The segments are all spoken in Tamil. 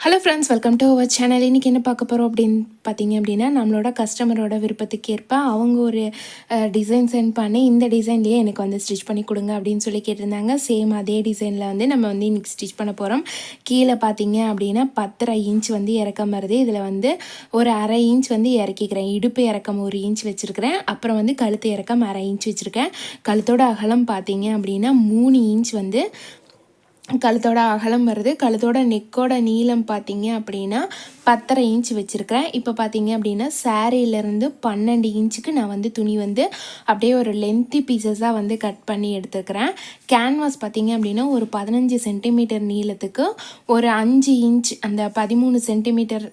Hello friends welcome to our channel இன்றைக்கி என்ன பார்க்க போகிறோம் அப்படின்னு பார்த்தீங்க அப்படின்னா நம்மளோட கஸ்டமரோட விருப்பத்துக்கு ஏற்ப அவங்க ஒரு டிசைன் சென்ட் பண்ணி இந்த டிசைன்லேயே எனக்கு வந்து ஸ்டிச் பண்ணி கொடுங்க அப்படின்னு சொல்லி கேட்டிருந்தாங்க. சேம் அதே டிசைனில் வந்து நம்ம வந்து இன்றைக்கி ஸ்டிச் பண்ண போகிறோம் கீழே பார்த்தீங்க அப்படின்னா பத்தரை இன்ச் வந்து இறக்கம் வருது இதில் வந்து ஒரு அரை இன்ச் வந்து இறக்கிக்கிறேன். இடுப்பு இறக்கம் ஒரு இன்ச் வச்சுருக்கிறேன். அப்புறம் வந்து கழுத்து இறக்கம் அரை இன்ச் வச்சுருக்கேன். கழுத்தோட அகலம் பார்த்தீங்க அப்படின்னா மூணு இன்ச் வந்து கழுத்தோட அகலம் வருது. கழுத்தோட நெக்கோட நீளம் பார்த்தீங்க அப்படின்னா பத்தரை இன்ச் வச்சுருக்கிறேன். இப்போ பார்த்தீங்க அப்படின்னா சாரீலேருந்து பன்னெண்டு இன்ச்சுக்கு நான் வந்து துணி வந்து அப்படியே ஒரு லென்த்தி பீசஸாக வந்து கட் பண்ணி எடுத்துருக்கிறேன் கேன்வாஸ் பார்த்தீங்க அப்படின்னா ஒரு பதினஞ்சு சென்டிமீட்டர் நீளத்துக்கு ஒரு அஞ்சு இன்ச் அந்த பதிமூணு சென்டிமீட்டர்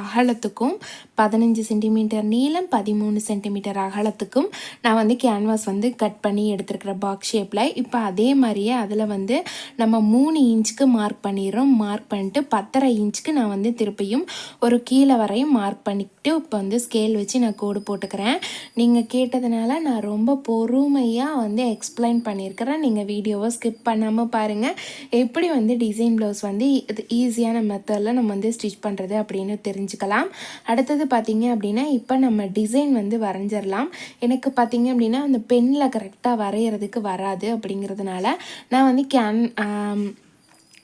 அகலத்துக்கும் பதினஞ்சு சென்டிமீட்டர் நீளம் பதிமூணு சென்டிமீட்டர் அகலத்துக்கும் நான் வந்து கேன்வாஸ் வந்து கட் பண்ணி எடுத்துருக்கிறேன் பாக்ஸ் ஷேப்பில் இப்போ அதே மாதிரியே அதில் வந்து நம்ம மூணு இன்ச்சுக்கு மார்க் பண்ணிடுறோம். மார்க் பண்ணிட்டு பத்தரை இன்ச்சுக்கு நான் வந்து திருப்பி வரையும் ஒரு கீழே வரையும் மார்க் பண்ணிக்கிட்டு இப்போ வந்து ஸ்கேல் வச்சு நான் கோடு போட்டுக்கிறேன். நீங்கள் கேட்டதுனால நான் ரொம்ப பொறுமையாக வந்து எக்ஸ்பிளைன் பண்ணியிருக்கிறேன். நீங்கள் வீடியோவை ஸ்கிப் பண்ணாமல் பாருங்கள் எப்படி வந்து டிசைன் ப்ளவுஸ் வந்து இது ஈஸியான மெத்தடில் நம்ம வந்து ஸ்டிச் பண்ணுறது அப்படின்னு தெரிஞ்சுக்கலாம். அடுத்தது பார்த்திங்க அப்படின்னா இப்போ நம்ம டிசைன் வந்து வரைஞ்சிடலாம் எனக்கு பார்த்தீங்க அப்படின்னா அந்த பெண்ணில் கரெக்டாக வரைகிறதுக்கு வராது அப்படிங்கிறதுனால நான் வந்து கேன்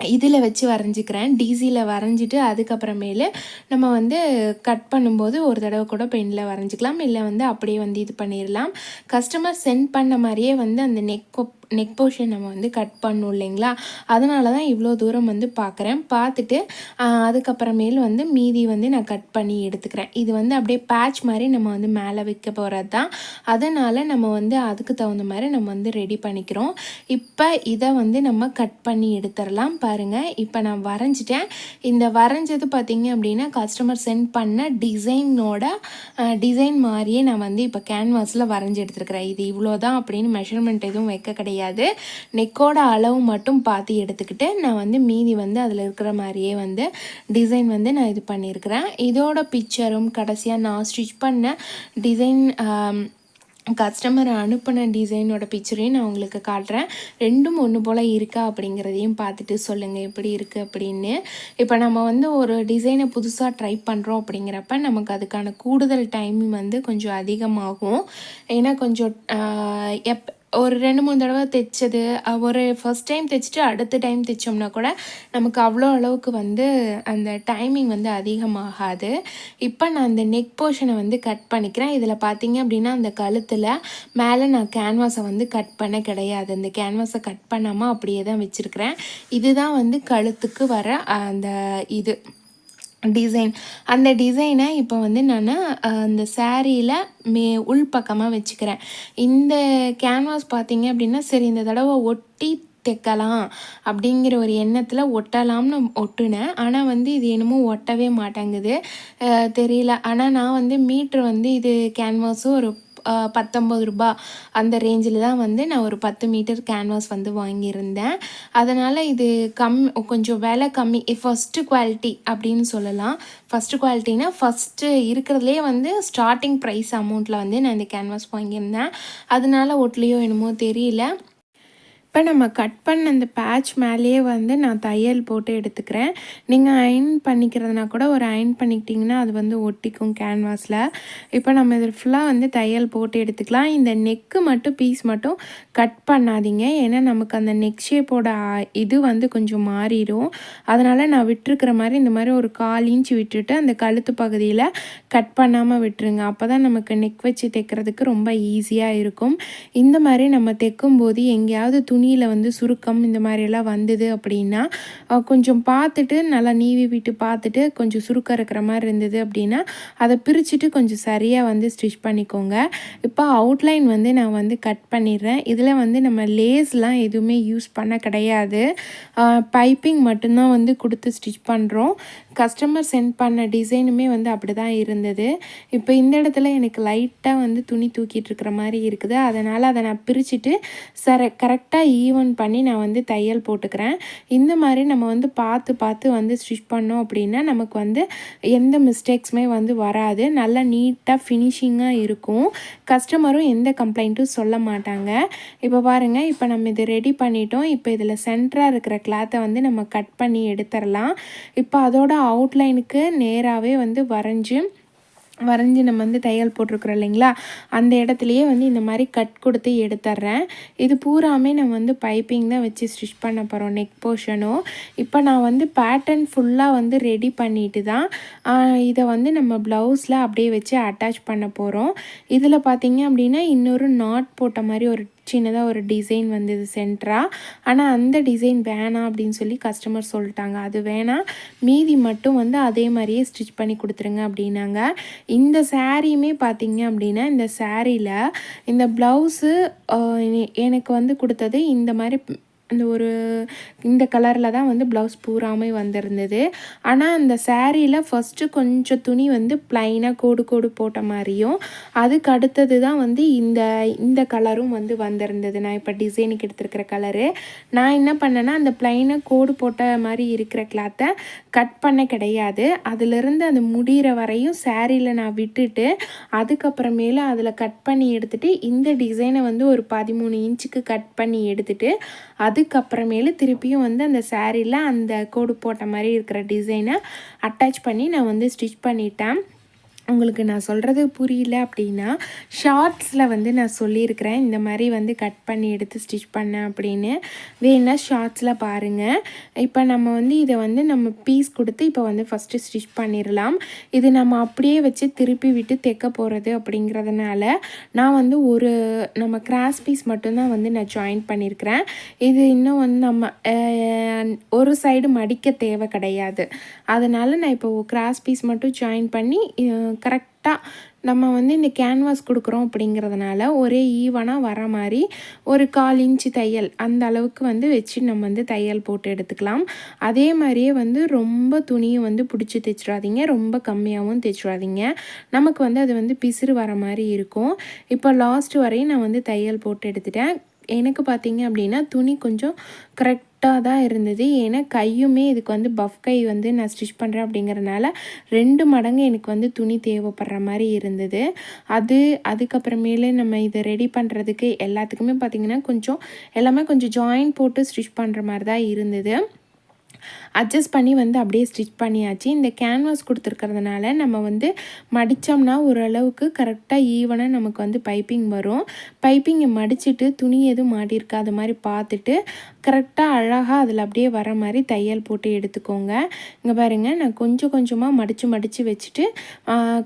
இதில் வச்சு வரைஞ்சிக்கிறேன். டிசியில் வரைஞ்சிட்டு அதுக்கப்புறமேலு நம்ம வந்து கட் பண்ணும்போது ஒரு தடவை கூட பெனில் வரைஞ்சிக்கலாம். இல்லை வந்து அப்படியே வந்து இது பண்ணிடலாம் கஸ்டமர் சென்ட் பண்ண மாதிரியே வந்து அந்த நெக் நெக் போர்ஷன் நம்ம வந்து கட் பண்ணணும் இல்லைங்களா? அதனால தான் இவ்வளோ தூரம் வந்து பார்க்குறேன் பார்த்துட்டு அதுக்கப்புறமேல் வந்து மீதி வந்து நான் கட் பண்ணி எடுத்துக்கிறேன். இது வந்து அப்படியே பேட்ச் மாதிரி நம்ம வந்து மேலே வைக்க போகிறது தான் அதனால் நம்ம வந்து அதுக்கு தகுந்த மாதிரி நம்ம வந்து ரெடி பண்ணிக்கிறோம். இப்போ இதை வந்து நம்ம கட் பண்ணி எடுத்துடலாம். பாருங்கள் இப்போ நான் வரைஞ்சிட்டேன். இந்த வரைஞ்சது பார்த்திங்க அப்படின்னா கஸ்டமர் சென்ட் பண்ண டிசைனோட டிசைன் மாதிரியே நான் வந்து இப்போ கேன்வாஸில் வரைஞ்சி எடுத்துருக்கிறேன். இது இவ்வளோ தான் அப்படின்னு மெஷர்மெண்ட் எதுவும் வைக்க கிடையாது. கிடையாது நெக்கோட அளவு மட்டும் பார்த்து எடுத்துக்கிட்டு நான் வந்து மீதி வந்து அதில் இருக்கிற மாதிரியே வந்து டிசைன் வந்து நான் இது பண்ணியிருக்கிறேன். இதோட பிக்சரும் கடைசியாக நான் ஸ்டிச் பண்ண டிசைன் கஸ்டமர் அனுப்பின டிசைனோட பிக்சரையும் நான் உங்களுக்கு காட்டுறேன். ரெண்டும் ஒன்று போல் இருக்கா அப்படிங்கிறதையும் பார்த்துட்டு சொல்லுங்கள் எப்படி இருக்குது அப்படின்னு. இப்போ நம்ம வந்து ஒரு டிசைனை புதுசாக ட்ரை பண்ணுறோம் அப்படிங்கிறப்ப நமக்கு அதுக்கான கூடுதல் டைம் வந்து கொஞ்சம் அதிகமாகும். ஏன்னா கொஞ்சம் எப் ஒரு ரெண்டு மூணு தடவை தைச்சது. ஒரு ஃபஸ்ட் டைம் தைச்சிட்டு அடுத்த டைம் தைச்சோம்னா கூட நமக்கு அவ்வளோ அளவுக்கு வந்து அந்த டைமிங் வந்து அதிகமாகாது. இப்போ நான் அந்த நெக் போர்ஷனை வந்து கட் பண்ணிக்கிறேன். இதில் பார்த்தீங்க அப்படின்னா அந்த கழுத்தில் மேலே நான் கேன்வாஸை வந்து கட் பண்ண கிடையாது. அந்த கேன்வாஸை கட் பண்ணாமல் அப்படியே தான் வச்சுருக்கிறேன். இதுதான் வந்து கழுத்துக்கு வர அந்த இது. டிசைன் அந்த டிசைனை இப்போ வந்து நான் அந்த சேரீயில் மே உள் பக்கமாக வச்சுக்கிறேன். இந்த கேன்வாஸ் பார்த்தீங்க அப்படின்னா சரி இந்த தடவை ஒட்டி தைக்கலாம் அப்படிங்கிற ஒரு எண்ணத்தில் ஒட்டலாம்னு ஒட்டுனேன். ஆனால் வந்து இது என்னமோ ஒட்டவே மாட்டேங்குது. தெரியல. ஆனால் நான் வந்து மீட்ரு வந்து இது கேன்வாஸும் ஒரு பத்தொம்பது ரூபா அந்த ரேஞ்சில் தான் வந்து நான் ஒரு பத்து மீட்டர் கேன்வாஸ் வந்து வாங்கியிருந்தேன். அதனால் இது கம் கொஞ்சம் விலை கம்மி. ஃபஸ்ட்டு குவாலிட்டி அப்படின்னு சொல்லலாம். ஃபஸ்ட்டு குவாலிட்டினா ஃபஸ்ட்டு இருக்கிறதுலே வந்து ஸ்டார்டிங் ப்ரைஸ் அமௌண்ட்டில் வந்து நான் இந்த கேன்வாஸ் வாங்கியிருந்தேன். அதனால ஒட்லேயோ என்னமோ தெரியல. இப்போ நம்ம கட் பண்ண அந்த பேட்ச் மேலேயே வந்து நான் தையல் போட்டு எடுத்துக்கிறேன். நீங்கள் அயன் பண்ணிக்கிறதுனா கூட ஒரு அயன் பண்ணிக்கிட்டிங்கன்னா அது வந்து ஒட்டிக்கும் கேன்வாஸில் இப்போ நம்ம இதில் ஃபுல்லாக வந்து தையல் போட்டு எடுத்துக்கலாம். இந்த நெக்கு மட்டும் பீஸ் மட்டும் கட் பண்ணாதீங்க. ஏன்னா நமக்கு அந்த நெக் ஷேப்போட இது வந்து கொஞ்சம் மாறிடும் அதனால் நான் விட்டுருக்கிற மாதிரி இந்த மாதிரி ஒரு கால் இன்ச் விட்டுட்டு அந்த கழுத்து பகுதியில் கட் பண்ணாமல் விட்டுருங்க. அப்போ தான் நமக்கு நெக் வச்சு தைக்கிறதுக்கு ரொம்ப ஈஸியாக இருக்கும். இந்த மாதிரி நம்ம தைக்கும்போது எங்கேயாவது துணி துணியில் வந்து சுருக்கம் இந்த மாதிரியெல்லாம் வந்தது அப்படின்னா கொஞ்சம் பார்த்துட்டு நல்லா நீவி விட்டு பார்த்துட்டு கொஞ்சம் சுருக்கம் இருக்கிற மாதிரி இருந்தது அப்படின்னா அதை பிரிச்சுட்டு கொஞ்சம் சரியாக வந்து ஸ்டிச் பண்ணிக்கோங்க. இப்போ அவுட்லைன் வந்து நான் வந்து கட் பண்ணிடுறேன். இதில் வந்து நம்ம லேஸ்லாம் எதுவுமே யூஸ் பண்ண கிடையாது. பைப்பிங் மட்டும்தான் வந்து கொடுத்து ஸ்டிச் பண்ணுறோம் கஸ்டமர் சென்ட் பண்ண டிசைனுமே வந்து அப்படி தான் இருந்தது. இப்போ இந்த இடத்துல எனக்கு லைட்டாக வந்து துணி தூக்கிட்டு இருக்கிற மாதிரி இருக்குது. அதனால் அதை நான் பிரிச்சுட்டு சர கரெக்டாக ஈவன் பண்ணி நான் வந்து தையல் போட்டுக்கிறேன். இந்த மாதிரி நம்ம வந்து பார்த்து பார்த்து வந்து ஸ்டிச் பண்ணோம் அப்படின்னா நமக்கு வந்து எந்த மிஸ்டேக்ஸுமே வந்து வராது. நல்லா நீட்டாக ஃபினிஷிங்காக இருக்கும். கஸ்டமரும் எந்த கம்ப்ளைண்ட்டும் சொல்ல மாட்டாங்க. இப்போ பாருங்கள் இப்போ நம்ம இதை ரெடி பண்ணிட்டோம். இப்போ இதில் சென்டராக இருக்கிற கிளாத்தை வந்து நம்ம கட் பண்ணி எடுத்துடலாம். இப்போ அதோட அவுட்லைனுக்கு நேராகவே வந்து வரைஞ்சி வரைஞ்சி நம்ம வந்து தையல் போட்டிருக்குறோம் இல்லைங்களா? அந்த இடத்துலையே வந்து இந்த மாதிரி கட் கொடுத்து எடுத்துட்றேன் இது பூராமே நம்ம வந்து பைப்பிங் தான் வச்சு ஸ்டிச் பண்ண போகிறோம் நெக் போர்ஷனும் இப்போ நான் வந்து பேட்டர்ன் ஃபுல்லாக வந்து ரெடி பண்ணிட்டு தான் இதை வந்து நம்ம ப்ளவுஸில் அப்படியே வச்சு அட்டாச் பண்ண போகிறோம் இதில் பார்த்திங்க அப்படின்னா இன்னொரு நாட் போட்ட மாதிரி ஒரு சின்னதாக ஒரு டிசைன் வந்தது சென்டராக ஆனால் அந்த டிசைன் வேணாம் அப்படின்னு சொல்லி கஸ்டமர் சொல்லிட்டாங்க. அது வேணாம் மீதி மட்டும் வந்து அதே மாதிரியே ஸ்டிச் பண்ணி கொடுத்துருங்க அப்படின்னாங்க. இந்த சாரியுமே பார்த்தீங்க அப்படின்னா இந்த சாரியில் இந்த ப்ளவுஸு எனக்கு வந்து கொடுத்தது இந்த மாதிரி அந்த ஒரு இந்த கலரில் தான் வந்து ப்ளவுஸ் பூராமே வந்திருந்தது. ஆனால் அந்த சேரீயில் ஃபஸ்ட்டு கொஞ்சம் துணி வந்து ப்ளைனாக கோடு கோடு போட்ட மாதிரியும் அதுக்கு அடுத்தது தான் வந்து இந்த இந்த கலரும் வந்து வந்திருந்தது. நான் இப்போ டிசைனுக்கு எடுத்துருக்கிற கலரு நான் என்ன பண்ணேன்னா அந்த ப்ளைனாக கோடு போட்ட மாதிரி இருக்கிற கிளாத்தை கட் பண்ண கிடையாது. அதிலிருந்து அந்த முடிகிற வரையும் சேரீயில் நான் விட்டுட்டு அதுக்கப்புறமேல அதில் கட் பண்ணி எடுத்துகிட்டு இந்த டிசைனை வந்து ஒரு பதிமூணு இன்ச்சுக்கு கட் பண்ணி எடுத்துகிட்டு அதுக்கப்புறமேலு திருப்பியும் வந்து அந்த சேரீயில் அந்த கோடு போட்ட மாதிரி இருக்கிற டிசைனை அட்டாச் பண்ணி நான் வந்து ஸ்டிச் பண்ணிட்டேன். உங்களுக்கு நான் சொல்கிறது புரியல அப்படின்னா ஷார்ட்ஸில் வந்து நான் சொல்லியிருக்கிறேன். இந்த மாதிரி வந்து கட் பண்ணி எடுத்து ஸ்டிச் பண்ணேன் அப்படின்னு வேணால் ஷார்ட்ஸில் பாருங்கள் இப்போ நம்ம வந்து இதை வந்து நம்ம பீஸ் கொடுத்து இப்போ வந்து ஃபஸ்ட்டு ஸ்டிச் பண்ணிடலாம். இது நம்ம அப்படியே வச்சு திருப்பி விட்டு தைக்க போகிறது அப்படிங்கிறதுனால நான் வந்து ஒரு நம்ம கிராஸ் பீஸ் மட்டும்தான் வந்து நான் ஜாயின் பண்ணியிருக்கிறேன். இது இன்னும் வந்து நம்ம ஒரு சைடு மடிக்க தேவை கிடையாது. அதனால் நான் இப்போ கிராஸ் பீஸ் மட்டும் ஜாயின் பண்ணி கரெக்டாக நம்ம வந்து இந்த கேன்வாஸ் கொடுக்குறோம் அப்படிங்கிறதுனால ஒரே ஈவனாக வர மாதிரி ஒரு கால் இன்ச்சு தையல் அந்த அளவுக்கு வந்து வச்சு நம்ம வந்து தையல் போட்டு எடுத்துக்கலாம். அதே மாதிரியே வந்து ரொம்ப துணியை வந்து பிடிச்சி தைச்சிடாதீங்க. ரொம்ப கம்மியாகவும் தைச்சிடாதீங்க. நமக்கு வந்து அது வந்து பிசிறு வர மாதிரி இருக்கும். இப்போ லாஸ்ட் வரையும் நான் வந்து தையல் போட்டு எடுத்துட்டேன். எனக்கு பார்த்தீங்க அப்படின்னா துணி கொஞ்சம் கரெக்ட் கரெக்டாக தான் இருந்தது. ஏன்னா கையுமே இதுக்கு வந்து பஃப் கை வந்து நான் ஸ்டிச் பண்ணுறேன் அப்படிங்கிறனால ரெண்டு மடங்கு எனக்கு வந்து துணி தேவைப்படுற மாதிரி இருந்தது. அது அதுக்கப்புறமேலே நம்ம இதை ரெடி பண்ணுறதுக்கு எல்லாத்துக்குமே பார்த்திங்கன்னா கொஞ்சம் எல்லாமே கொஞ்சம் ஜாயின் போட்டு ஸ்டிச் பண்ணுற மாதிரி தான் இருந்தது. அட்ஜஸ்ட் பண்ணி வந்து அப்படியே ஸ்டிச் பண்ணியாச்சு. இந்த கேன்வாஸ் கொடுத்துருக்கறதுனால நம்ம வந்து மடித்தோம்னா ஓரளவுக்கு கரெக்டாக ஈவனாக நமக்கு வந்து பைப்பிங் வரும். பைப்பிங்கை மடிச்சுட்டு துணி எதுவும் மாட்டியிருக்கா அது மாதிரி பார்த்துட்டு கரெக்டாக அழகாக அதில் அப்படியே வர மாதிரி தையல் போட்டு எடுத்துக்கோங்க. இங்கே பாருங்கள் நான் கொஞ்சம் கொஞ்சமாக மடித்து மடித்து வச்சுட்டு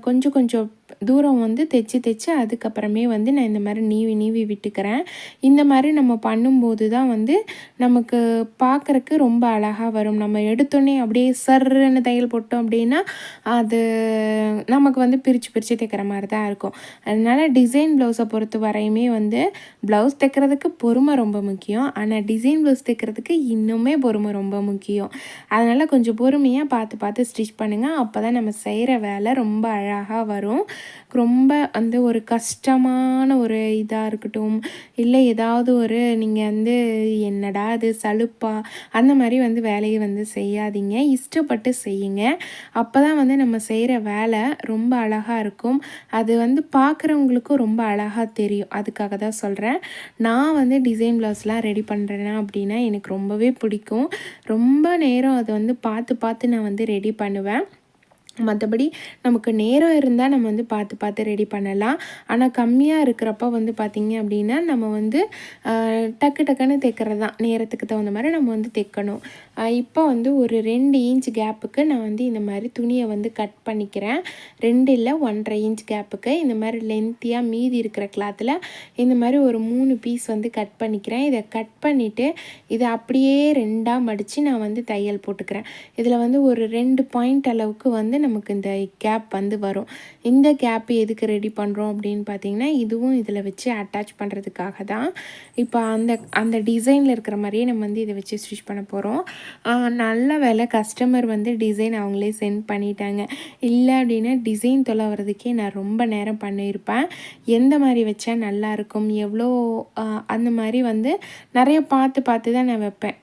கொஞ்சம் கொஞ்சம் தூரம் வந்து தைச்சி தைச்சி அதுக்கப்புறமே வந்து நான் இந்த மாதிரி நீவி நீவி விட்டுக்கிறேன். இந்த மாதிரி நம்ம பண்ணும்போது தான் வந்து நமக்கு பார்க்குறக்கு ரொம்ப அழகாக வரும். நம்ம எடுத்தோடனே அப்படியே சர்ன்னு தையல் போட்டோம் அப்படின்னா அது நமக்கு வந்து பிரித்து பிரித்து தைக்கிற மாதிரி தான் இருக்கும். அதனால் டிசைன் ப்ளவுஸை பொறுத்த வரையுமே வந்து ப்ளவுஸ் தைக்கிறதுக்கு பொறுமை ரொம்ப முக்கியம். ஆனால் டிசைன் ப்ளவுஸ் தைக்கிறதுக்கு இன்னுமே பொறுமை ரொம்ப முக்கியம். அதனால் கொஞ்சம் பொறுமையாக பார்த்து பார்த்து ஸ்டிச் பண்ணுங்கள் அப்போ தான் நம்ம செய்கிற வேலை ரொம்ப அழகாக வரும். ரொம்ப வந்து ஒரு கஷ்டமான ஒரு இதாக இருக்கட்டும் இல்லை ஏதாவது ஒரு நீங்கள் வந்து என்னடா அது சலுப்பா அந்த மாதிரி வந்து வேலையை வந்து செய்யாதீங்க. இஷ்டப்பட்டு செய்யுங்க. அப்போ தான் வந்து நம்ம செய்கிற வேலை ரொம்ப அழகாக இருக்கும். அது வந்து பார்க்குறவங்களுக்கும் ரொம்ப அழகாக தெரியும். அதுக்காக தான் சொல்கிறேன் நான் வந்து டிசைன் ப்ளவுஸ்லாம் ரெடி பண்ணுறேன்னா அப்படின்னா எனக்கு ரொம்பவே பிடிக்கும். ரொம்ப நேரம் அதை வந்து பார்த்து பார்த்து நான் வந்து ரெடி பண்ணுவேன். மற்றபடி நமக்கு நேரம் இருந்தால் நம்ம வந்து பார்த்து பார்த்து ரெடி பண்ணலாம். ஆனால் கம்மியாக இருக்கிறப்ப வந்து பார்த்திங்க அப்படின்னா நம்ம வந்து டக்கு டக்குன்னு தைக்கிறது தான் நேரத்துக்கு தகுந்த மாதிரி நம்ம வந்து தைக்கணும். இப்போ வந்து ஒரு ரெண்டு இன்ச் கேப்புக்கு நான் வந்து இந்த மாதிரி துணியை வந்து கட் பண்ணிக்கிறேன். ரெண்டு இல்லை ஒன்றரை இன்ச் கேப்புக்கு இந்த மாதிரி லென்த்தியாக மீதி இருக்கிற கிளாத்தில் இந்த மாதிரி ஒரு மூணு பீஸ் வந்து கட் பண்ணிக்கிறேன். இதை கட் பண்ணிவிட்டு இதை அப்படியே ரெண்டாக மடித்து நான் வந்து தையல் போட்டுக்கிறேன். இதில் வந்து ஒரு ரெண்டு பாயிண்ட் அளவுக்கு வந்து நமக்கு இந்த கேப் வந்து வரும். இந்த கேப் எதுக்கு ரெடி பண்ணுறோம் அப்படின்னு பார்த்தீங்கன்னா இதுவும் இதில் வச்சு அட்டாச் பண்ணுறதுக்காக தான். இப்போ அந்த அந்த டிசைனில் இருக்கிற மாதிரியே நம்ம வந்து இதை வச்சு ஸ்டிச் பண்ண போகிறோம் நல்ல வேலை கஸ்டமர் வந்து டிசைன் அவங்களே சென்ட் பண்ணிட்டாங்க. இல்லை அப்படின்னா டிசைன் தொலை வர்றதுக்கே நான் ரொம்ப நேரம் பண்ணியிருப்பேன். எந்த மாதிரி வச்சா நல்லாயிருக்கும் எவ்வளோ அந்த மாதிரி வந்து நிறைய பார்த்து பார்த்து தான் நான் வைப்பேன்.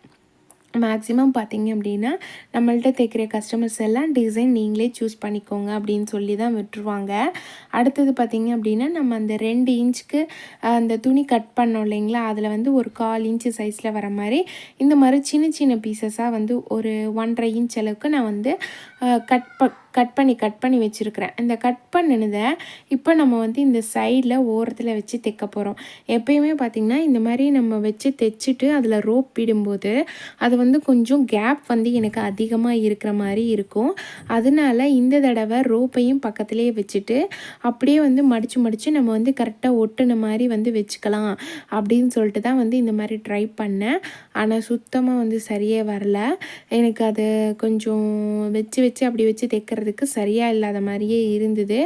மேக்ஸிமம் பார்த்தீங்க அப்படின்னா நம்மள்ட்ட தைக்கிற கஸ்டமர்ஸ் எல்லாம் டிசைன் நீங்களே சூஸ் பண்ணிக்கோங்க அப்படின்னு சொல்லி தான் விட்டுருவாங்க. அடுத்தது பார்த்தீங்க அப்படின்னா நம்ம அந்த ரெண்டு இன்ச்சுக்கு அந்த துணி கட் பண்ணோம் இல்லைங்களா? அதில் வந்து ஒரு கால் இன்ச்சு சைஸில் வர மாதிரி இந்த மாதிரி சின்ன சின்ன பீசஸாக வந்து ஒரு ஒன்றரை இன்ச் அளவுக்கு நான் வந்து கட் ப கட் பண்ணி கட் பண்ணி வச்சுருக்கிறேன். இந்த கட் பண்ணினதை இப்போ நம்ம வந்து இந்த சைடில் ஓரத்தில் வச்சு தைக்க போகிறோம் எப்பயுமே பார்த்திங்கன்னா இந்த மாதிரி நம்ம வச்சு தைச்சிட்டு அதில் ரோப் விடும்போது அது வந்து கொஞ்சம் கேப் வந்து எனக்கு அதிகமாக இருக்கிற மாதிரி இருக்கும். அதனால இந்த தடவை ரோப்பையும் பக்கத்துலேயே வச்சுட்டு அப்படியே வந்து மடித்து மடித்து நம்ம வந்து கரெக்டாக ஒட்டுன மாதிரி வந்து வச்சுக்கலாம் அப்படின்னு சொல்லிட்டு தான் வந்து இந்த மாதிரி ட்ரை பண்ணேன். ஆனால் சுத்தமாக வந்து சரியே வரல. எனக்கு அது கொஞ்சம் வச்சு வச்சு அப்படி வச்சு தைக்கிறதுக்கு சரியாக இல்லாத மாதிரியே இருந்தது.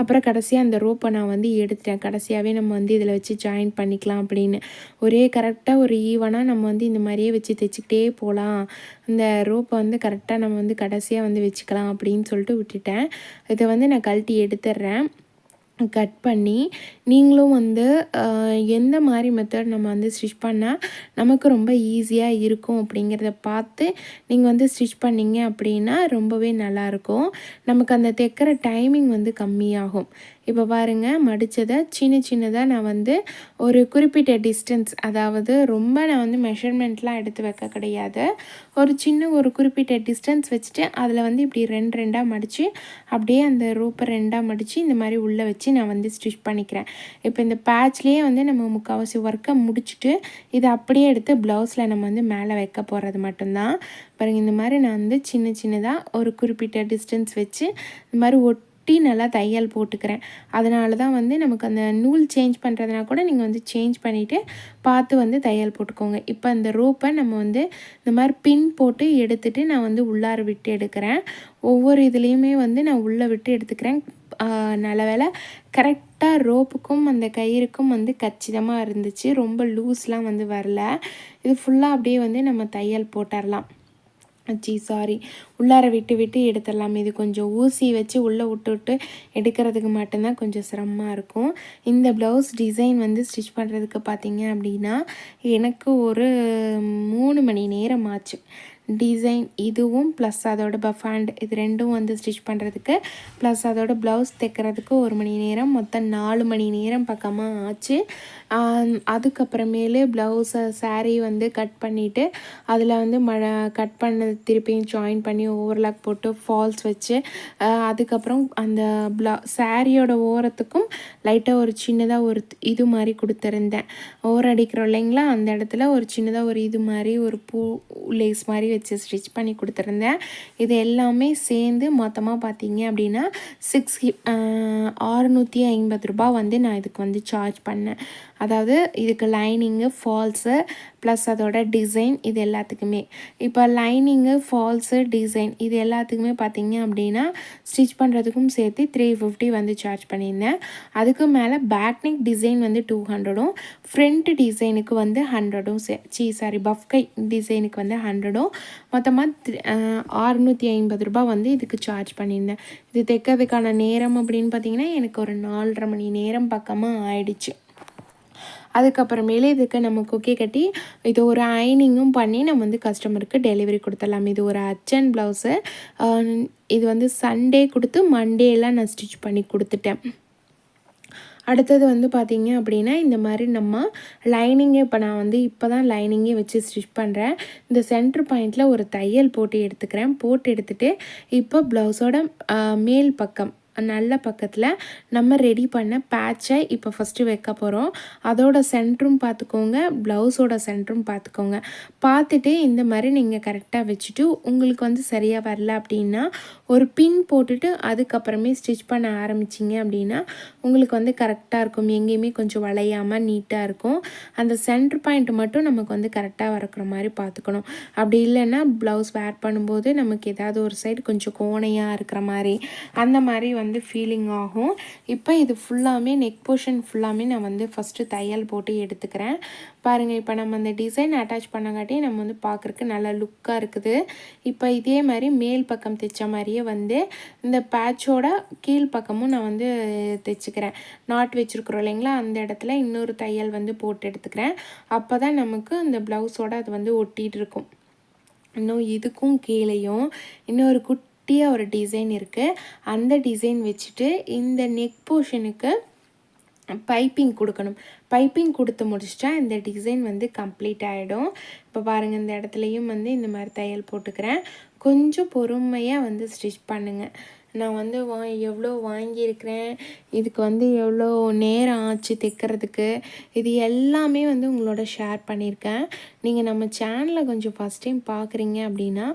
அப்புறம் கடைசியாக அந்த ரோப்பை நான் வந்து எடுத்துட்டேன். கடைசியாகவே நம்ம வந்து இதில் வச்சு ஜாயின் பண்ணிக்கலாம் அப்படின்னு. ஒரே கரெக்டாக ஒரு ஈவனாக நம்ம வந்து இந்த மாதிரியே வச்சு தைச்சிக்கிட்டே போகலாம் இந்த ரோப்பை வந்து கரெக்டாக நம்ம வந்து கடைசியாக வந்து வச்சுக்கலாம் அப்படின்னு சொல்லிட்டு விட்டுட்டேன். இதை வந்து நான் கழட்டி எடுத்துடுறேன். கட் பண்ணி நீங்களும் வந்து எந்த மாதிரி மெத்தட் நம்ம வந்து ஸ்டிச் பண்ணால் நமக்கு ரொம்ப ஈஸியாக இருக்கும் அப்படிங்கிறத பார்த்து நீங்கள் வந்து ஸ்டிச் பண்ணீங்க அப்படின்னா ரொம்பவே நல்லாயிருக்கும். நமக்கு அந்த தைக்கிற டைமிங் வந்து கம்மியாகும். இப்போ பாருங்கள் மடித்ததை சின்ன சின்னதாக நான் வந்து ஒரு குறிப்பிட்ட டிஸ்டன்ஸ் அதாவது ரொம்ப நான் வந்து மெஷர்மெண்ட்லாம் எடுத்து வைக்க கிடையாது. ஒரு சின்ன ஒரு குறிப்பிட்ட டிஸ்டன்ஸ் வச்சுட்டு அதில் வந்து இப்படி ரெண்டு ரெண்டாக மடித்து அப்படியே அந்த ரூப்பை ரெண்டாக மடித்து இந்த மாதிரி உள்ளே வச்சு நான் வந்து ஸ்டிச் பண்ணிக்கிறேன். இப்போ இந்த பேட்ச்லேயே வந்து நம்ம முக்கால்வாசி ஒர்க்கை முடிச்சுட்டு இதை அப்படியே எடுத்து ப்ளவுஸில் நம்ம வந்து மேலே வைக்க போகிறது மட்டும்தான். பாருங்கள் இந்த மாதிரி நான் வந்து சின்ன சின்னதாக ஒரு குறிப்பிட்ட டிஸ்டன்ஸ் வச்சு இந்த மாதிரி ஒட்டு நல்லா தையல் போட்டுக்கிறேன். அதனால தான் வந்து நமக்கு அந்த நூல் சேஞ்ச் பண்ணுறதுனா கூட நீங்கள் வந்து சேஞ்ச் பண்ணிவிட்டு பார்த்து வந்து தையல் போட்டுக்கோங்க. இப்போ அந்த ரோப்பை நம்ம வந்து இந்த மாதிரி பின் போட்டு எடுத்துட்டு நான் வந்து உள்ளார விட்டு எடுக்கிறேன். ஒவ்வொரு இதுலேயுமே வந்து நான் உள்ளே விட்டு எடுத்துக்கிறேன். நல்ல வேலை கரெக்டாக ரோப்புக்கும் அந்த கயிறுக்கும் வந்து கச்சிதமாக இருந்துச்சு. ரொம்ப லூஸ்லாம் வந்து வரல. இது ஃபுல்லாக அப்படியே வந்து நம்ம தையல் போட்டுடலாம் சி சாரி உள்ளார விட்டு விட்டு எடுத்துடலாம். இது கொஞ்சம் ஊசி வச்சு உள்ளே விட்டு விட்டு எடுக்கிறதுக்கு மட்டும்தான் கொஞ்சம் சிரமமாக இருக்கும். இந்த ப்ளவுஸ் டிசைன் வந்து ஸ்டிச் பண்ணுறதுக்கு பார்த்தீங்க அப்படின்னா எனக்கு ஒரு மூணு மணி நேரம் ஆச்சு. டிசைன் இதுவும் ப்ளஸ் அதோட பஃப் ஹேண்ட் இது ரெண்டும் வந்து ஸ்டிச் பண்ணுறதுக்கு ப்ளஸ் அதோட ப்ளவுஸ் தைக்கிறதுக்கு ஒரு மணி நேரம் மொத்தம் நாலு மணி நேரம் பக்கமாக ஆச்சு. அதுக்கப்புறமேலே அதுக்கப்புறமேலு ப்ளவுஸை சாரீ வந்து கட் பண்ணிவிட்டு அதில் வந்து மழை கட் பண்ணது திருப்பியும் ஜாயின் பண்ணி ஓவர்லாக் போட்டு ஃபால்ஸ் வச்சு அதுக்கப்புறம் அந்த ப்ளா சாரியோட ஓரத்துக்கும் லைட்டாக ஒரு சின்னதாக ஒரு இது மாதிரி கொடுத்துருந்தேன். ஓவர் அடிக்கிறோம் இல்லைங்களா? அந்த இடத்துல ஒரு சின்னதாக ஒரு இது மாதிரி ஒரு பூ லேஸ் மாதிரி வச்சு ஸ்டிச் பண்ணி கொடுத்துருந்தேன். இது எல்லாமே சேர்ந்து மொத்தமாக பார்த்தீங்க அப்படின்னா சிக்ஸ் ஆறுநூற்றி ஐம்பது ரூபாய் வந்து நான் இதுக்கு வந்து சார்ஜ் பண்ணேன். அதாவது இதுக்கு லைனிங்கு ஃபால்ஸு ப்ளஸ் அதோட டிசைன் இது எல்லாத்துக்குமே. இப்போ லைனிங்கு ஃபால்ஸு டிசைன் இது எல்லாத்துக்குமே பார்த்தீங்க அப்படின்னா ஸ்டிச் பண்ணுறதுக்கும் சேர்த்து த்ரீ ஃபிஃப்டி வந்து சார்ஜ் பண்ணியிருந்தேன். அதுக்கு மேலே பேக்னிக் டிசைன் வந்து டூ ஹண்ட்ரடும் ஃப்ரண்ட் டிசைனுக்கு வந்து ஹண்ட்ரடும் சே சாரி பஃப்கை டிசைனுக்கு வந்து ஹண்ட்ரடும் மொத்தமாக அறுநூற்றி ஐம்பது ரூபாய் வந்து இதுக்கு சார்ஜ் பண்ணியிருந்தேன். இது தைக்கிறதுக்கான நேரம் அப்படின்னு பார்த்தீங்கன்னா எனக்கு ஒரு நாலரை மணி நேரம் பக்கமாக ஆயிடுச்சு. அதுக்கப்புறமேலே இதுக்கு நம்ம கொக்கி கட்டி இது ஒரு அயனிங்கும் பண்ணி நம்ம வந்து கஸ்டமருக்கு டெலிவரி கொடுத்துடலாம். இது ஒரு அச்சன் ப்ளவுஸு இது வந்து சண்டே கொடுத்து மண்டேலாம் நான் ஸ்டிச் பண்ணி கொடுத்துட்டேன். அடுத்தது வந்து பார்த்தீங்க அப்படின்னா இந்த மாதிரி நம்ம லைனிங்கே இப்போ நான் வந்து இப்போ தான் லைனிங்கே வச்சு ஸ்டிச் பண்ணுறேன் இந்த சென்டர் பாயிண்டில் ஒரு தையல் போட்டு எடுத்துக்கிறேன். போட்டு எடுத்துகிட்டு இப்போ ப்ளவுஸோட மேல் பக்கம் நல்ல பக்கத்தில் நம்ம ரெடி பண்ண பேட்சை இப்போ ஃபஸ்ட்டு வைக்க போகிறோம் அதோட சென்டரும் பார்த்துக்கோங்க ப்ளவுஸோட சென்டரும் பார்த்துக்கோங்க பார்த்துட்டு இந்த மாதிரி நீங்கள் கரெக்டாக வச்சுட்டு உங்களுக்கு வந்து சரியாக வரல அப்படின்னா ஒரு பின் போட்டுட்டு அதுக்கப்புறமே ஸ்டிச் பண்ண ஆரம்பிச்சிங்க அப்படின்னா உங்களுக்கு வந்து கரெக்டாக இருக்கும். எங்கேயுமே கொஞ்சம் வளையாமல் நீட்டாக இருக்கும். அந்த சென்டர் பாயிண்ட் மட்டும் நமக்கு வந்து கரெக்டாக வரக்கிற மாதிரி பார்த்துக்கணும். அப்படி இல்லைன்னா ப்ளவுஸ் வேர் பண்ணும்போது நமக்கு ஏதாவது ஒரு சைடு கொஞ்சம் கோணையாக இருக்கிற மாதிரி அந்த மாதிரி வந்து ஃபீலிங் ஆகும். இப்போ இது ஃபுல்லாமே நெக் போர்ஷன் ஃபுல்லாமே நான் வந்து ஃபஸ்ட்டு தையல் போட்டு எடுத்துக்கிறேன். பாருங்கள் இப்போ நம்ம அந்த டிசைன் அட்டாச் பண்ணங்காட்டி நம்ம வந்து பார்க்குறக்கு நல்லா லுக்காக இருக்குது. இப்போ இதே மாதிரி மேல் பக்கம் தைச்ச மாதிரியே வந்து இந்த பேட்சோட கீழ் பக்கமும் நான் வந்து தைச்சிக்கிறேன். நாட் வச்சுருக்குறோம் இல்லைங்களா? அந்த இடத்துல இன்னொரு தையல் வந்து போட்டு எடுத்துக்கிறேன். அப்போ தான் நமக்கு அந்த ப்ளவுஸோட அது வந்து ஒட்டிகிட்டு இருக்கும். இன்னும் இதுக்கும் கீழேயும் இன்னொரு குட்டியாக ஒரு டிசைன் இருக்குது அந்த டிசைன் வச்சுட்டு இந்த நெக் போர்ஷனுக்கு பைப்பிங் கொடுக்கணும். பைப்பிங் கொடுத்து முடிச்சிட்டா இந்த டிசைன் வந்து கம்ப்ளீட் ஆகிடும் இப்போ பாருங்கள் இந்த இடத்துலையும் வந்து இந்த மாதிரி தையல் போட்டுக்கிறேன். கொஞ்சம் பொறுமையாக வந்து ஸ்டிச் பண்ணுங்கள் நான் வந்து வா எவ்வளோ வாங்கியிருக்கிறேன் இதுக்கு வந்து எவ்வளோ நேரம் ஆச்சு தைக்கிறதுக்கு இது எல்லாமே வந்து உங்களோட ஷேர் பண்ணியிருக்கேன். நீங்கள் நம்ம சேனலை கொஞ்சம் ஃபஸ்ட் டைம் பார்க்குறீங்க அப்படின்னா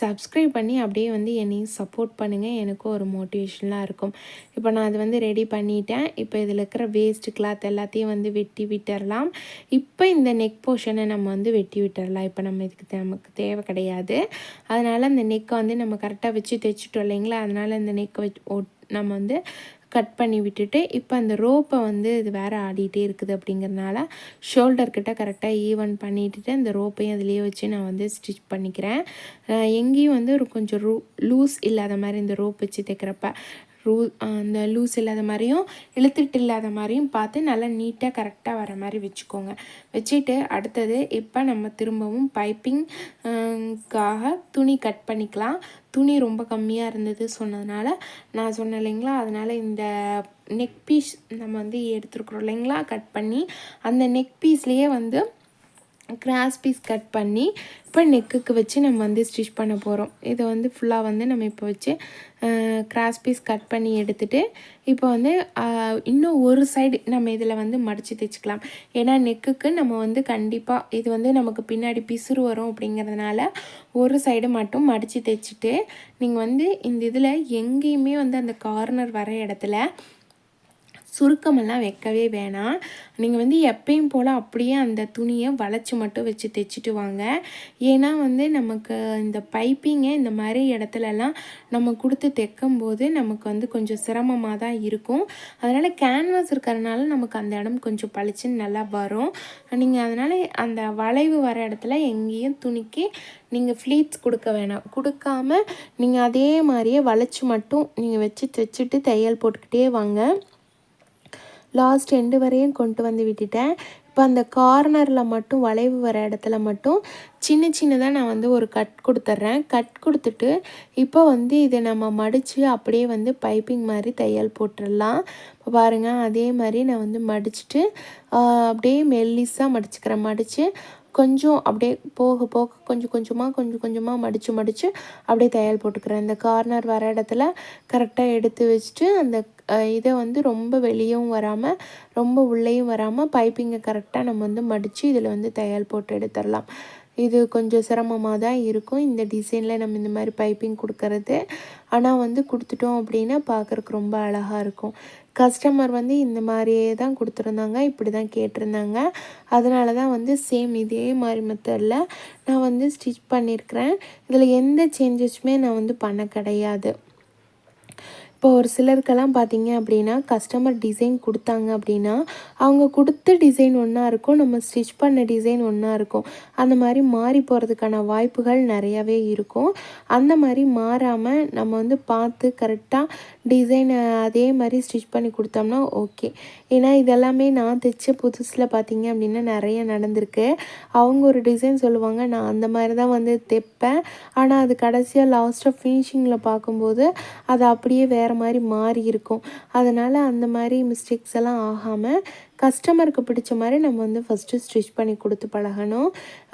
சப்ஸ்கிரைப் பண்ணி அப்படியே வந்து என்னையும் சப்போர்ட் பண்ணுங்கள் எனக்கும் ஒரு மோட்டிவேஷனாக இருக்கும். இப்போ நான் அது வந்து ரெடி பண்ணிட்டேன். இப்போ இதில் இருக்கிற வேஸ்ட் கிளாத் எல்லாத்தையும் வந்து வெட்டி விட்டுறலாம். இப்போ இந்த நெக் போர்ஷனை நம்ம வந்து வெட்டி விட்டுறலாம். இப்போ நம்ம இதுக்கு நமக்கு தேவை கிடையாது. அதனால் அந்த நெக்கை வந்து நம்ம கரெக்டாக வச்சு தைச்சிட்டோம் இல்லைங்களா? அதனால் இந்த நெக்கை வச்சு நம்ம வந்து கட் பண்ணி விட்டுட்டு இப்போ அந்த ரோப்பை வந்து இது வேறு ஆடிட்டே இருக்குது அப்படிங்கிறதுனால ஷோல்டர்கிட்ட கரெக்டாக ஈவன் பண்ணிட்டு அந்த ரோப்பையும் அதுலேயே வச்சு நான் வந்து ஸ்டிச் பண்ணிக்கிறேன். எங்கேயும் வந்து ஒரு கொஞ்சம் ரூ லூஸ் இல்லாத மாதிரி இந்த ரோப் வச்சு தைக்கிறப்ப ரூ அந்த லூஸ் இல்லாத மாதிரியும் இழுத்துட்டு இல்லாத மாதிரியும் பார்த்து நல்லா நீட்டாக கரெக்டாக வர மாதிரி வச்சுக்கோங்க. வச்சுட்டு அடுத்தது இப்போ நம்ம திரும்பவும் பைப்பிங்காக துணி கட் பண்ணிக்கலாம். துணி ரொம்ப கம்மியாக இருந்தது சொன்னதுனால நான் சொன்னேன் இல்லைங்களா? அதனால் இந்த நெக் பீஸ் நம்ம வந்து எடுத்துருக்குறோம் இல்லைங்களா? கட் பண்ணி அந்த நெக் பீஸ்லேயே வந்து கிராஸ் பீஸ் கட் பண்ணி இப்போ நெக்குக்கு வச்சு நம்ம வந்து ஸ்டிச் பண்ண போகிறோம் இதை வந்து ஃபுல்லாக வந்து நம்ம இப்போ வச்சு கிராஸ் பீஸ் கட் பண்ணி எடுத்துகிட்டு இப்போ வந்து இன்னும் ஒரு சைடு நம்ம இதில் வந்து மடித்து தைச்சிக்கலாம். ஏன்னா நெக்குக்கு நம்ம வந்து கண்டிப்பாக இது வந்து நமக்கு பின்னாடி பிசுறு வரும் அப்படிங்கிறதுனால ஒரு சைடு மட்டும் மடித்து தைச்சிட்டு நீங்கள் வந்து இந்த இதில் எங்கேயுமே வந்து அந்த கார்னர் வர இடத்துல சுருக்கமெல்லாம் வைக்கவே வேணாம். நீங்கள் வந்து எப்பயும் போல் அப்படியே அந்த துணியை வளைச்சி மட்டும் வச்சு தைச்சிட்டு வாங்க. ஏன்னா வந்து நமக்கு இந்த பைப்பிங்கை இந்த மாதிரி இடத்துலலாம் நம்ம கொடுத்து தைக்கும்போது நமக்கு வந்து கொஞ்சம் சிரமமாக தான் இருக்கும். அதனால் கேன்வாஸ் இருக்கிறதுனால நமக்கு அந்த இடம் கொஞ்சம் பளிச்சுன்னு நல்லா வரும். நீங்கள் அதனால் அந்த வளைவு வர இடத்துல எங்கேயும் துணிக்கு நீங்கள் ஃப்ளீட்ஸ் கொடுக்க வேணாம். கொடுக்காம நீங்கள் அதே மாதிரியே வளைச்சி மட்டும் நீங்கள் வச்சு தைச்சிட்டு தையல் போட்டுக்கிட்டே வாங்க. லாஸ்ட் எண்டு வரையும் கொண்டு வந்து விட்டுட்டேன். இப்போ அந்த கார்னரில் மட்டும் வளைவு வர இடத்துல மட்டும் சின்ன சின்னதாக நான் வந்து ஒரு கட் கொடுத்துட்றேன். கட் கொடுத்துட்டு இப்போ வந்து இதை நம்ம மடித்து அப்படியே வந்து பைப்பிங் மாதிரி தையல் போட்டுடலாம். இப்போ பாருங்கள் அதே மாதிரி நான் வந்து மடிச்சுட்டு அப்படியே மெல்லிஸாக மடிச்சுக்கிறேன். மடித்து கொஞ்சம் அப்படியே போக போக கொஞ்சம் கொஞ்சமாக கொஞ்சம் கொஞ்சமாக மடித்து மடித்து அப்படியே தையல் போட்டுக்கிறேன். இந்த கார்னர் வர இடத்துல கரெக்டாக எடுத்து வச்சுட்டு அந்த இதை வந்து ரொம்ப வெளியவும் வராமல் ரொம்ப உள்ளேயும் வராமல் பைப்பிங்கை கரெக்டாக நம்ம வந்து மடித்து இதில் வந்து தையல் போட்டு எடுத்துடலாம் இது கொஞ்சம் சிரமமாக தான் இருக்கும். இந்த டிசைனில் நம்ம இந்த மாதிரி பைப்பிங் கொடுக்கறது. ஆனால் வந்து கொடுத்துட்டோம் அப்படின்னா பார்க்குறக்கு ரொம்ப அழகாக இருக்கும். கஸ்டமர் வந்து இந்த மாதிரியே தான் கொடுத்துருந்தாங்க. இப்படி தான் கேட்டிருந்தாங்க. அதனால தான் வந்து சேம் இதே மாதிரி மெத்தடில் நான் வந்து ஸ்டிச் பண்ணியிருக்கிறேன் இதில் எந்த சேஞ்சஸுமே நான் வந்து பண்ண கிடையாது. இப்போ ஒரு சிலருக்கெல்லாம் பார்த்தீங்க அப்படின்னா கஸ்டமர் டிசைன் கொடுத்தாங்க அப்படின்னா அவங்க கொடுத்த டிசைன் ஒன்றா இருக்கும் நம்ம ஸ்டிச் பண்ண டிசைன் ஒன்றா இருக்கும். அந்த மாதிரி மாறி போகிறதுக்கான வாய்ப்புகள் நிறையாவே இருக்கும். அந்த மாதிரி மாறாமல் நம்ம வந்து பார்த்து கரெக்டாக டிசைனை அதே மாதிரி ஸ்டிச் பண்ணி கொடுத்தோம்னா ஓகே ஏன்னா இதெல்லாமே நான் தைச்ச புதுசில் பார்த்தீங்க அப்படின்னா நிறைய நடந்திருக்கு. அவங்க ஒரு டிசைன் சொல்லுவாங்க நான் அந்த மாதிரி தான் வந்து தைப்பேன். ஆனால் அது கடைசியாக லாஸ்ட்டாக ஃபினிஷிங்கில் பார்க்கும்போது அது அப்படியே வேறு மாதிரி மாறி இருக்கும். அதனால் அந்த மாதிரி மிஸ்டேக்ஸ் எல்லாம் ஆகாமல் கஸ்டமருக்கு பிடிச்ச மாதிரி நம்ம வந்து ஃபஸ்ட்டு ஸ்டிச் பண்ணி கொடுத்து பழகணும்.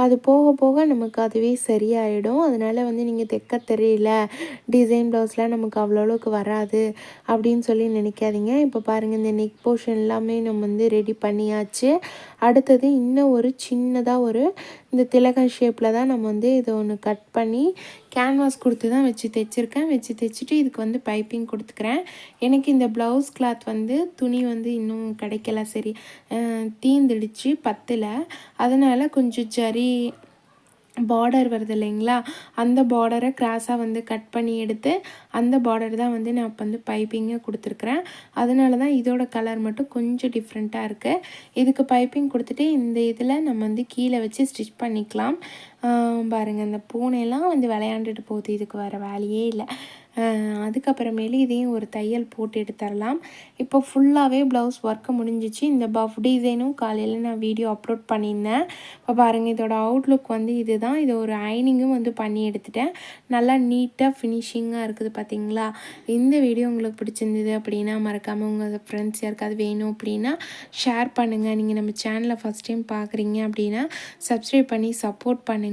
அது போக போக நமக்கு அதுவே சரியாயிடும். அதனால் வந்து நீங்கள் தைக்க தெரியல டிசைன் ப்ளவுஸ்லாம் நமக்கு அவ்வளோ அளவுக்கு வராது அப்படின்னு சொல்லி நினைக்காதீங்க. இப்போ பாருங்கள் இந்த நெக் போர்ஷன் எல்லாமே நம்ம வந்து ரெடி பண்ணியாச்சு. அடுத்தது இன்னும் ஒரு சின்னதாக ஒரு இந்த திலகம் ஷேப்பில் தான் நம்ம வந்து இதை ஒன்று கட் பண்ணி கேன்வாஸ் கொடுத்து தான் வச்சு தைச்சிருக்கேன். வச்சு தைச்சிட்டு இதுக்கு வந்து பைப்பிங் கொடுத்துக்கிறேன். எனக்கு இந்த ப்ளவுஸ் கிளாத் வந்து துணி வந்து இன்னும் கிடைக்கல. சரி தீந்துடுச்சு பத்தில். அதனால் கொஞ்சம் ஜரி பார்டர் வருது இல்லைங்களா? அந்த பார்டரை கிராஸாக வந்து கட் பண்ணி எடுத்து அந்த பார்டர் தான் வந்து நான் இப்போ வந்து பைப்பிங்கை கொடுத்துருக்குறேன். அதனால தான் இதோட கலர் மட்டும் கொஞ்சம் டிஃப்ரெண்ட்டாக இருக்குது இதுக்கு பைப்பிங் கொடுத்துட்டு இந்த இதில் நம்ம வந்து கீழே வச்சு ஸ்டிச் பண்ணிக்கலாம். பாருங்கள் இந்த பூனையெல்லாம் வந்து விளையாண்டுட்டு போகுது. இதுக்கு வேறு வேலையே இல்லை. அதுக்கப்புறமேலு இதையும் ஒரு தையல் போட்டு எடுத்துடலாம் இப்போ ஃபுல்லாகவே ப்ளவுஸ் ஒர்க்கு முடிஞ்சிச்சு. இந்த பஃப் டிசைனும் காலையில் நான் வீடியோ அப்லோட் பண்ணியிருந்தேன். இப்போ பாருங்கள் இதோட அவுட்லுக் வந்து இதுதான். இது ஒரு ஐனிங்கும் வந்து பண்ணி எடுத்துட்டேன். நல்லா நீட்டாக ஃபினிஷிங்காக இருக்குது பார்த்தீங்களா? இந்த வீடியோ உங்களுக்கு பிடிச்சிருந்தது அப்படின்னா மறக்காமல் உங்கள் ஃப்ரெண்ட்ஸ் யாருக்காவது வேணும் அப்படின்னா ஷேர் பண்ணுங்கள் நீங்கள் நம்ம சேனலை ஃபஸ்ட் டைம் பார்க்குறீங்க அப்படின்னா சப்ஸ்கிரைப் பண்ணி சப்போர்ட் பண்ணுங்கள்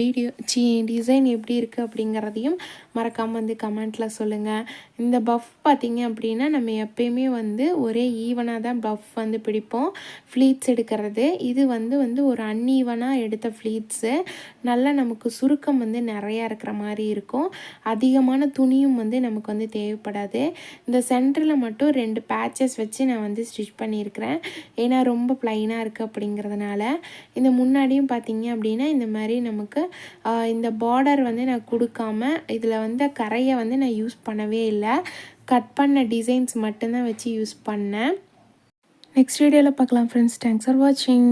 வீடியோ சி டிசைன் எப்படி இருக்குது அப்படிங்கிறதையும் மறக்காமல் வந்து கமெண்ட்டில் சொல்லுங்கள் இந்த பஃப் பார்த்திங்க அப்படின்னா நம்ம எப்பயுமே வந்து ஒரே ஈவனாக தான் பஃப் வந்து பிடிப்போம். ஃப்ளீட்ஸ் எடுக்கிறது இது வந்து வந்து ஒரு அன்ஈவனாக எடுத்த ஃப்ளீட்ஸு நல்லா நமக்கு சுருக்கம் வந்து நிறையா இருக்கிற மாதிரி இருக்கும். அதிகமான துணியும் வந்து நமக்கு வந்து தேவைப்படாது. இந்த சென்டரில் மட்டும் ரெண்டு பேச்சஸ் வச்சு நான் வந்து ஸ்டிச் பண்ணியிருக்கிறேன். ஏன்னா ரொம்ப ப்ளைனாக இருக்குது அப்படிங்கிறதுனால. இந்த முன்னாடியும் பார்த்தீங்க அப்படின்னா இந்த மாதிரி நமக்கு இந்த பார்டர் வந்து நான் கொடுக்காம இதில் வந்து கரையை வந்து நான் யூஸ் பண்ணவே இல்லை. கட் பண்ண டிசைன்ஸ் மட்டும்தான் வச்சு யூஸ் பண்ணேன். நெக்ஸ்ட் வீடியோவில் பார்க்கலாம் ஃப்ரெண்ட்ஸ் தேங்க்ஸ் ஃபார் வாட்சிங்